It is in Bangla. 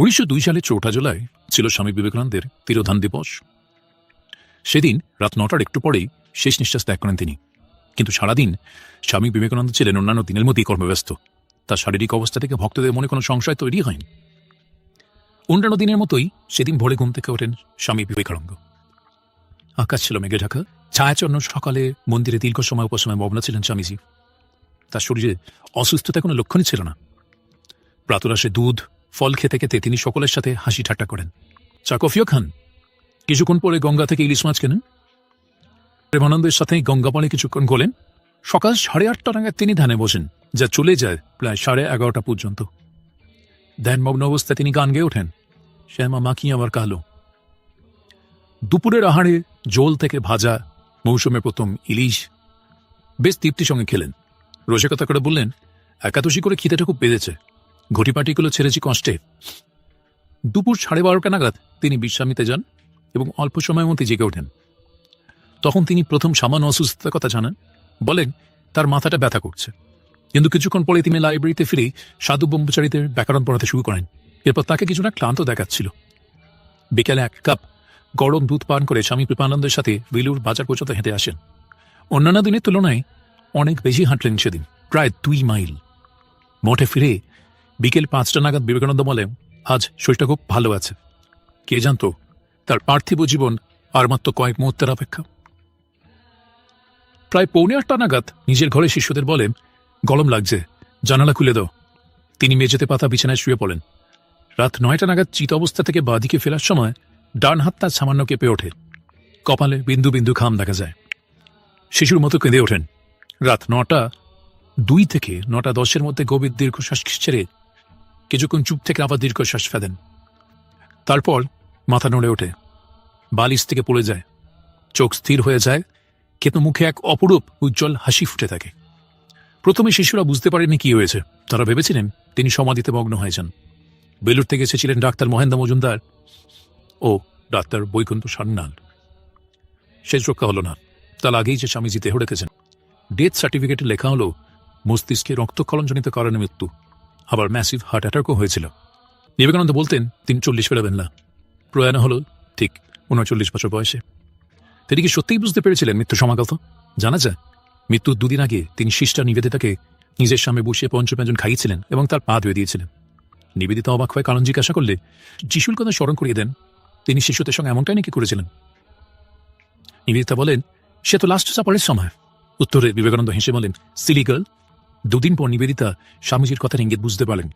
উনিশশো দুই সালের চৌঠা জুলাই ছিল স্বামী বিবেকানন্দের তিরোধান দিবস। সেদিন রাত নটার একটু পরেই শেষ নিঃশ্বাস ত্যাগ করেন তিনি। কিন্তু সারাদিন স্বামী বিবেকানন্দ ছিলেন অন্যান্য দিনের মতোই কর্মব্যস্ত। তার শারীরিক অবস্থা থেকে ভক্তদের মনে কোনো সংশয় তৈরি হয়নি। অন্যান্য দিনের মতোই সেদিন ভোরে ঘুম থেকে ওঠেন স্বামী বিবেকানন্দ। আকাশ ছিল মেঘে ঢাকা। ছায়াচন্ন সকালে মন্দিরে দীর্ঘ সময় উপাসনায় মগ্ন ছিলেন স্বামীজি। তার শরীরে অসুস্থতা কোনো লক্ষণই ছিল না। প্রাতরাশে দুধ ফল খেতে খেতে তিনি সকলের সাথে হাসি ঠাট্টা করেন। চা কফিও খান। কিছুক্ষণ পরে গঙ্গা থেকে ইলিশ মাছ কেনেন। প্রেমানন্দের সাথে গঙ্গা পাড়ে কিছুক্ষণ গোলেন। সকাল সাড়ে আটটা নাগাদ তিনি ধ্যানে বসেন, যা চলে যায় প্রায় সাড়ে এগারোটা পর্যন্ত। ধ্যানমগ্ন অবস্থায় তিনি গান গেয়ে ওঠেন, শ্যামা মাখি আমার কালো? দুপুরের আহারে জোল থেকে ভাজা, মৌসুমে প্রথম ইলিশ। বেশ তৃপ্তির সঙ্গে খেলেন। রসিকতা করে বললেন, একাদশী করে খিদেটা খুব বেড়েছে। ঘটিপাটিগুলো ছেড়েছি কষ্টে। দুপুর সাড়ে বারোটা নাগাদ তিনি বিশ্রামিতে যান এবং অল্প সময়ের মধ্যে জেগে ওঠেন। তখন তিনি প্রথম সামান্য অসুস্থতার কথা জানান। বলেন, তার মাথাটা ব্যথা করছে। কিন্তু কিছুক্ষণ পরে তিনি লাইব্রেরিতে ফিরে সাধু ব্রহ্মচারীদের ব্যাকরণ পড়াতে শুরু করেন। এরপর তাকে কিছু না ক্লান্ত দেখাচ্ছিল। বিকেলে এক কাপ গরম দুধ পান করে স্বামী কৃপানন্দের সাথে বিলুর বাজার পর্যন্ত হেঁটে আসেন। অন্যান্য দিনের তুলনায় অনেক বেশি হাঁটলেন সেদিন, প্রায় দুই মাইল। মঠে ফিরে বিকেল পাঁচটা নাগাদ বিবেকানন্দ বলেন, আজ শরীরটা খুব ভালো আছে। কে জানতো, তার পার্থিব জীবন আর মাত্র কয়েক মুহূর্তের অপেক্ষা? প্রায় পৌনে আটটা নাগাদ নিজের ঘরে শিষ্যদের বলেন, গরম লাগছে, জানালা খুলে দাও। তিনি মেঝেতে পাতা বিছানায় শুয়ে পড়েন। রাত নয়টা নাগাদ চিত অবস্থা থেকে বাঁদিকে ফেরার সময় ডান হাত তার সামান্য কেঁপে ওঠে। কপালে বিন্দু বিন্দু খাম দেখা যায়। শিশুর মতো কেঁদে ওঠেন। রাত নটা দুই থেকে নটা দশের মধ্যে গভীর দীর্ঘশ্বাস ছেড়ে কিছুক্ষণ চুপ থেকে আবার দীর্ঘশ্বাস ফেলেন। তারপর মাথা নড়ে ওঠে। বালিশ থেকে পড়ে যায়। চোখ স্থির হয়ে যায়, কিন্তু মুখে এক অপরূপ উজ্জ্বল হাসি ফুটে থাকে। প্রথমে শিশুরা বুঝতে পারেনি কি হয়েছে। তারা ভেবেছিলেন তিনি সমাধিতে মগ্ন হয়ে যান। বেলুর থেকে এসেছিলেন ডাক্তার মহেন্দ্র মজুমদার ও ডাক্তার বৈকুণ্ঠ সান্যাল। শেষ রক্ষা হলো না। তার আগেই যে স্বামীজি দেহ রেখেছেন ডেথ সার্টিফিকেটে লেখা হলো, মস্তিষ্কে রক্তক্ষরণজনিত কারণে মৃত্যু। আবার ম্যাসিভ হার্ট অ্যাটাকও হয়েছিল। বিবেকানন্দ বলতেন, তিনি চল্লিশ পেরাবেন না। প্রয়াণ হল, ঠিক উনচল্লিশ বছর বয়সে। তিনি কি সত্যিই বুঝতে পেরেছিলেন মৃত্যু সমাগত? জানা যায়, মৃত্যুর দুদিন আগে তিনি শিষ্টা নিবেদিতাকে নিজের সামনে বসিয়ে পঞ্চব্যঞ্জন খাইয়েছিলেন এবং তার পা ধুয়ে দিয়েছিলেন। নিবেদিতা অবাক হয়ে কারণ জিজ্ঞাসা করলে, যিশুর কথা স্মরণ করিয়ে দেন, তিনি শিশুদের সঙ্গে এমনটাই নাকি করেছিলেন? নিবেদিতা বলেন, সে তো লাস্ট সাপারের সময়। উত্তরে বিবেকানন্দ হেসে বলেন, সিলি গার্ল দুদিন পর নিবেদিতা স্বামীজির কথার ইঙ্গিত বুঝতে পারলেন।